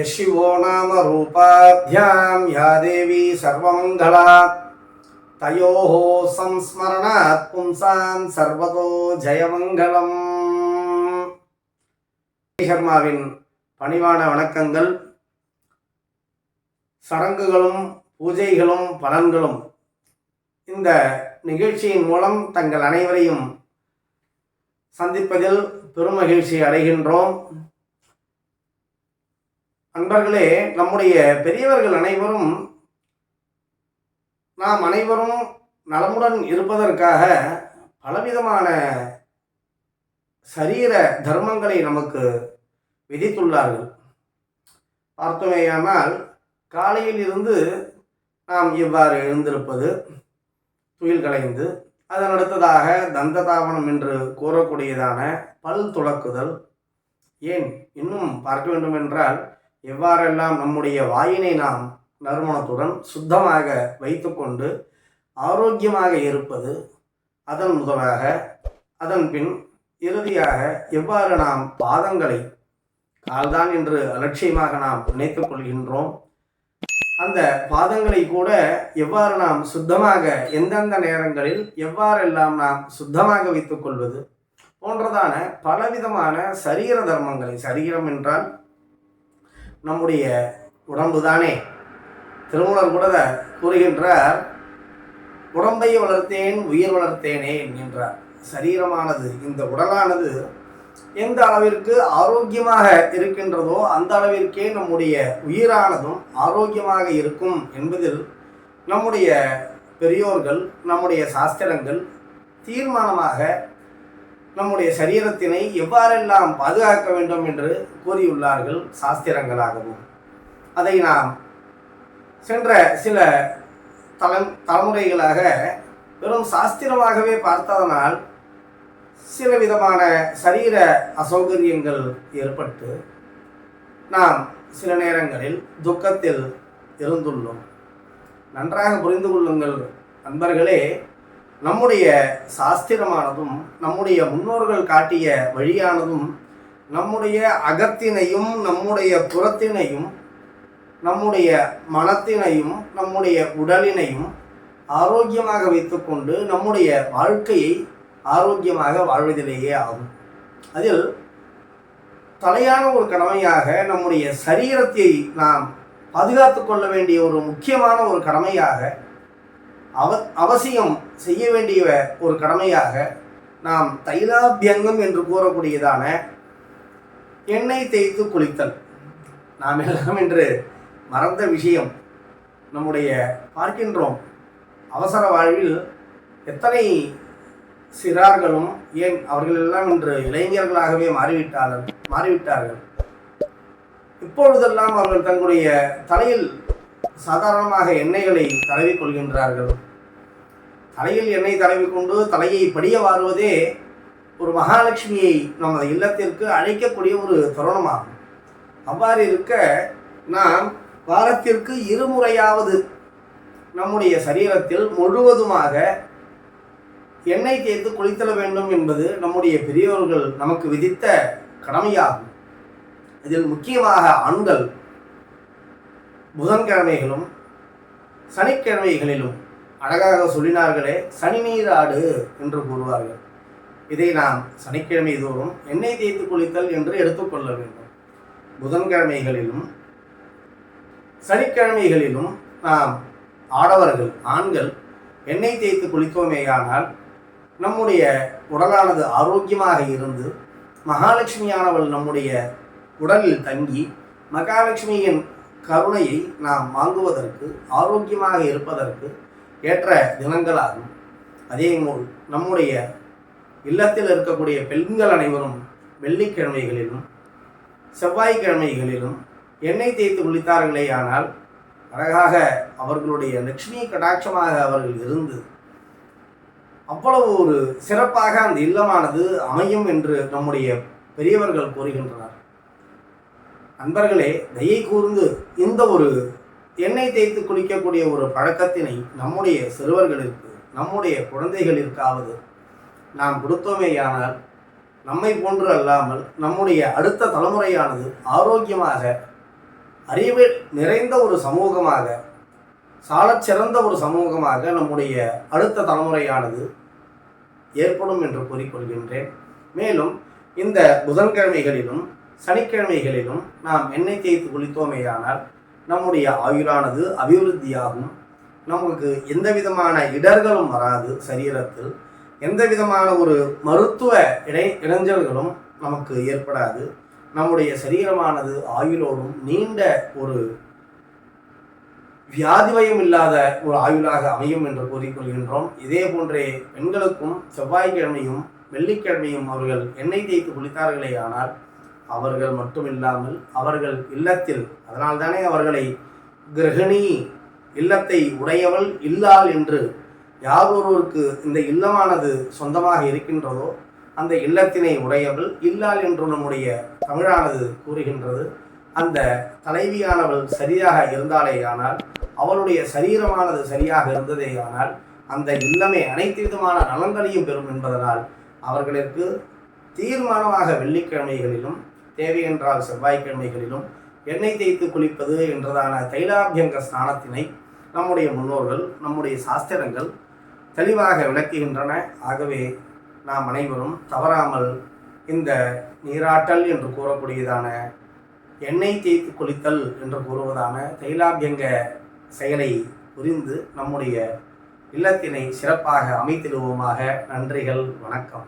यशिवो नाम रूपाभ्यां या देवी सर्वमङ्गला तयोः संस्मरणात् पुंसां सर्वतो ஜெயமங்கலம் சர்மாவின் பணிவான வணக்கங்கள் சடங்குகளும் பூஜைகளும் பலன்களும் இந்த நிகழ்ச்சியின் மூலம் தங்கள் அனைவரையும் சந்திப்பதில் பெருமகிழ்ச்சி அடைகின்றோம் அன்பர்களே நம்முடைய பெரியவர்கள் அனைவரும் நாம் அனைவரும் நலமுடன் இருப்பதற்காக பலவிதமான சரீர தர்மங்களை நமக்கு விதித்துள்ளார்கள். பார்த்தோமேயானால் காலையில் இருந்து நாம் இவ்வாறு எழுந்திருப்பது துயில் கலைந்து அதன் அடுத்ததாக தந்ததாவனம் என்று கூறக்கூடியதான பல் துளக்குதல். ஏன்? இன்னும் பார்க்க வேண்டும் என்றால் எவ்வாறெல்லாம் நம்முடைய வாயினை நாம் நறுமணத்துடன் சுத்தமாக வைத்துக்கொண்டு ஆரோக்கியமாக இருப்பது அதன் முதலாக அதன் பின் இறுதியாக எவ்வாறு நாம் பாதங்களை கால்தான் என்று அலட்சியமாக நாம் நினைத்துக் கொள்கின்றோம். அந்த பாதங்களை கூட எவ்வாறு நாம் சுத்தமாக எந்தெந்த நேரங்களில் எவ்வாறெல்லாம் நாம் சுத்தமாக வைத்துக் கொள்வது போன்றதான பலவிதமான சரீர தர்மங்களை சரீரம் என்றால் நம்முடைய உடம்பு தானே திருமூலர் கூட கூறுகின்றார் உடம்பை வளர்த்தேன் உயிர் வளர்த்தேனே என்கின்றார். சரீரமானது இந்த உடலானது எந்த அளவிற்கு ஆரோக்கியமாக இருக்கின்றதோ அந்த அளவிற்கே நம்முடைய உயிரானதும் ஆரோக்கியமாக இருக்கும் என்பதில் நம்முடைய பெரியோர்கள் நம்முடைய சாஸ்திரங்கள் தீர்மானமாக நம்முடைய சரீரத்தினை எவ்வாறெல்லாம் பாதுகாக்க வேண்டும் என்று கூறியுள்ளார்கள் சாஸ்திரங்களாகவும். அதை நாம் சென்ற சில தல தலைமுறைகளாக வெறும் சாஸ்திரமாகவே பார்த்ததனால் சில விதமான சரீர அசௌகரியங்கள் ஏற்பட்டு நாம் சில நேரங்களில் துக்கத்தில் இருந்துள்ளோம். நன்றாக புரிந்து கொள்ளுங்கள் நண்பர்களே. நம்முடைய சாஸ்திரமானதும் நம்முடைய முன்னோர்கள் காட்டிய வழியானதும் நம்முடைய அகத்தினையும் நம்முடைய புறத்தினையும் நம்முடைய மனத்தினையும் நம்முடைய உடலினையும் ஆரோக்கியமாக வைத்துக்கொண்டு நம்முடைய வாழ்க்கையை ஆரோக்கியமாக வாழ்வதிலேயே ஆகும். அதில் தலையான ஒரு கடமையாக நம்முடைய சரீரத்தை நாம் பாதுகாத்து கொள்ள வேண்டிய ஒரு முக்கியமான ஒரு கடமையாக அவ அவசியம் செய்ய வேண்டிய ஒரு கடமையாக நாம் தைலாபியங்கம் என்று கூறக்கூடியதான எண்ணெய் தேய்த்து குளித்தல். நாம் எல்லாம் என்று மறந்த விஷயம் நம்முடைய பார்க்கின்றோம். அவசர வாழ்வில் எத்தனை சிறார்களும் ஏன் அவர்கள் எல்லாம் இன்று இளைஞர்களாகவே மாறிவிட்டார்கள் மாறிவிட்டார்கள். இப்பொழுதெல்லாம் அவர்கள் தங்களுடைய தலையில் சாதாரணமாக எண்ணெய்களை தடவி கொள்கின்றார்கள். தலையில் எண்ணெய் தடவி கொண்டு தலையை படிய வாருவதே ஒரு மகாலட்சுமியை நமது இல்லத்திற்கு அழைக்கக்கூடிய ஒரு தருணமாகும். அவ்வாறு இருக்க நாம் வாரத்திற்கு இருமுறையாவது நம்முடைய சரீரத்தில் முழுவதுமாக எண்ணெய் தேய்த்து குளித்தல வேண்டும் என்பது நம்முடைய பெரியோர்கள் நமக்கு விதித்த கடமையாகும். இதில் முக்கியமாக ஆண்கள் புதன்கிழமைகளும் சனிக்கிழமைகளிலும் அழகாக சொல்லினார்களே சனி ஆடு என்று கூறுவார்கள். இதை நாம் சனிக்கிழமை தோறும் எண்ணெய் தேய்த்து குளித்தல் என்று எடுத்துக்கொள்ள வேண்டும். புதன்கிழமைகளிலும் சனிக்கிழமைகளிலும் நாம் ஆடவர்கள் ஆண்கள் எண்ணெய் தேய்த்து குளித்தோமேயானால் நம்முடைய உடலானது ஆரோக்கியமாக இருந்து மகாலட்சுமியானவள் நம்முடைய உடலில் தங்கி மகாலட்சுமியின் கருணையை நாம் வாங்குவதற்கு ஆரோக்கியமாக இருப்பதற்கு ஏற்ற தினங்களாகும் அதேபோல் நம்முடைய இல்லத்தில் இருக்கக்கூடிய பெண்கள் அனைவரும் வெள்ளிக்கிழமைகளிலும் செவ்வாய்க்கிழமைகளிலும் எண்ணெய் தேய்த்து குளித்தார்களே ஆனால் அழகாக அவர்களுடைய லட்சுமி கடாட்சமாக அவர்கள் இருந்து அவ்வளவு ஒரு சிறப்பாக அந்த இல்லமானது அமையும் என்று நம்முடைய பெரியவர்கள் கூறுகின்றனர். அன்பர்களே தயை கூர்ந்து இந்த ஒரு எண்ணெய் தேய்த்து குளிக்கக்கூடிய ஒரு பழக்கத்தினை நம்முடைய சிறுவர்களிற்கு நம்முடைய குழந்தைகளிற்காவது நாம் கொடுத்தோமேயானால் நம்மை போன்று அல்லாமல் நம்முடைய அடுத்த தலைமுறையானது ஆரோக்கியமாக அறிவு நிறைந்த ஒரு சமூகமாக சாலச்சிறந்த ஒரு சமூகமாக நம்முடைய அடுத்த தலைமுறையானது ஏற்படும் என்று கூறிக்கொள்கின்றேன். மேலும் இந்த புதன்கிழமைகளிலும் சனிக்கிழமைகளிலும் நாம் எண்ணெய் தேய்த்து குளித்தோமேயானால் நம்முடைய ஆயுளானது அபிவிருத்தியாகும். நமக்கு எந்த விதமான இடர்களும் வராது சரீரத்தில். எந்த விதமான ஒரு மருத்துவ இடை இடைஞ்சல்களும் நமக்கு ஏற்படாது. நம்முடைய சரீரமானது ஆயுளோடும் நீண்ட ஒரு வியாதிவயம் இல்லாத ஒரு ஆயுளாக அமையும் என்று கூறிக்கொள்கின்றோம் இதே போன்றே பெண்களுக்கும் செவ்வாய்க்கிழமையும் வெள்ளிக்கிழமையும் அவர்கள் எண்ணெய் தேய்த்து குளித்தார்களே ஆனால் அவர்கள் மட்டும் இல்லாமல் அவர்கள் இல்லத்தில் அதனால்தானே அவர்களை கிரகிணி இல்லத்தை உடையவள் இல்லாள் என்று யார் ஒருவருக்கு இந்த இல்லமானது சொந்தமாக இருக்கின்றதோ அந்த இல்லத்தினை உடையவள் இல்லாள் என்று நம்முடைய தமிழானது கூறுகின்றது. அந்த தலைவியானவள் சரியாக இருந்தாலே ஆனால் அவளுடைய சரீரமானது சரியாக இருந்ததே ஆனால் அந்த இல்லமே அனைத்து விதமான நலன்களையும் பெறும் என்பதனால் அவர்களுக்கு தீர்மானமாக வெள்ளிக்கிழமைகளிலும் தேவை என்றால் செவ்வாய்க்கிழமைகளிலும் எண்ணெய் தேய்த்து குளிப்பது என்றதான தைலாபியங்க ஸ்நானத்தினை நம்முடைய முன்னோர்கள் நம்முடைய சாஸ்திரங்கள் தெளிவாக விளக்குகின்றன. ஆகவே நாம் அனைவரும் தவறாமல் இந்த நீராட்டல் என்று கூறக்கூடியதான எண்ணெய் தேய்த்து குளித்தல் என்று கூறுவதான தைலாபியங்க செயலை புரிந்து நம்முடைய இல்லத்தினை சிறப்பாக அமைத்திடுவோமாக. நன்றிகள் வணக்கம்.